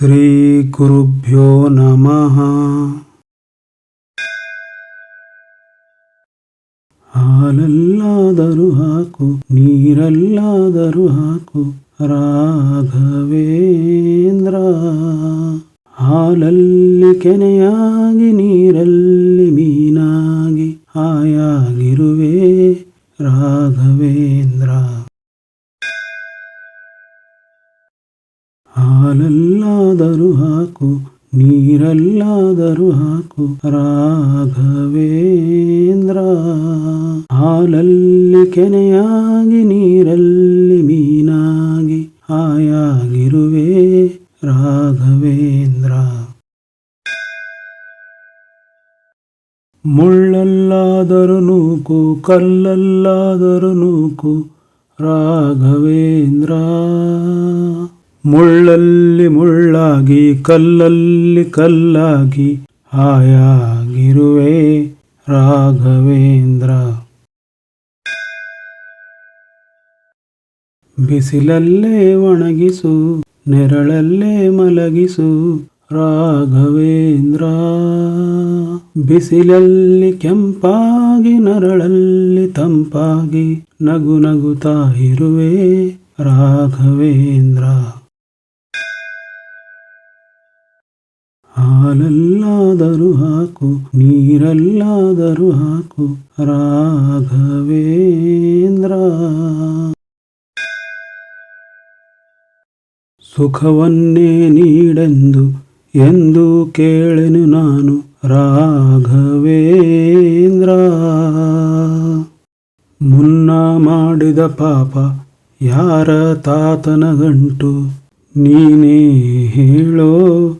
ಶ್ರೀಗುರುಭ್ಯೋ ನಮಃ ಹಾಲಲ್ಲಾದರೂ ಹಾಕು ನೀರಲ್ಲಾದರೂ ಹಾಕು ರಾಘವೇಂದ್ರ ಹಾಲಲ್ಲಿ ಕೆನೆಯಾಗಿ ನೀರಲ್ಲಿ ಮೀನಾಗಿ ಹಾಯಾಗಿರುವೆ ರಾಘವೇಂದ್ರ ಹಾಲಲ್ಲಾದರೂ ಹಾಕು, ನೀರಲ್ಲಾದರೂ ಹಾಕು, ರಾಘವೇಂದ್ರ. ಹಾಲಲ್ಲಿ ಕೆನೆಯಾಗಿ, ನೀರಲ್ಲಿ ಮೀನಾಗಿ, ಹಾಯಾಗಿರುವೆ ರಾಘವೇಂದ್ರ. ಮುಳ್ಳಲ್ಲಾದರೂ ನೂಕು, ಕಲ್ಲಲ್ಲಾದರೂ ನೂಕು, ರಾಘವೇಂದ್ರ. ಮುಳ್ಳಲ್ಲಿ ಮುಳ್ಳಾಗಿ, ಕಲ್ಲಲ್ಲಿ ಕಲ್ಲಾಗಿ, ಹಾಯಾಗಿರುವೆ ರಾಘವೇಂದ್ರ. ಬಿಸಿಲಲ್ಲೇ ಒಣಗಿಸು, ನೆರಳಲ್ಲೇ ಮಲಗಿಸು ರಾಘವೇಂದ್ರ. ಬಿಸಿಲಲ್ಲಿ ಕೆಂಪಾಗಿ, ನರಳಲ್ಲಿ ತಂಪಾಗಿ, ನಗು ನಗುತ್ತಾ ಇರುವೆ ರಾಘವೇಂದ್ರ. ಹಾಲಲ್ಲಾದರೂ ಹಾಕು, ನೀರಲ್ಲಾದರೂ ಹಾಕು, ರಾಘವೇಂದ್ರ. ಸುಖವನ್ನೇ ನೀಡೆಂದು ಎಂದು ಕೇಳೆನು ನಾನು, ರಾಘವೇಂದ್ರ. ಮುನ್ನ ಮಾಡಿದ ಪಾಪ ಯಾರ ತಾತನ ಗಂಟು ನೀನೇ ಹೇಳೋ?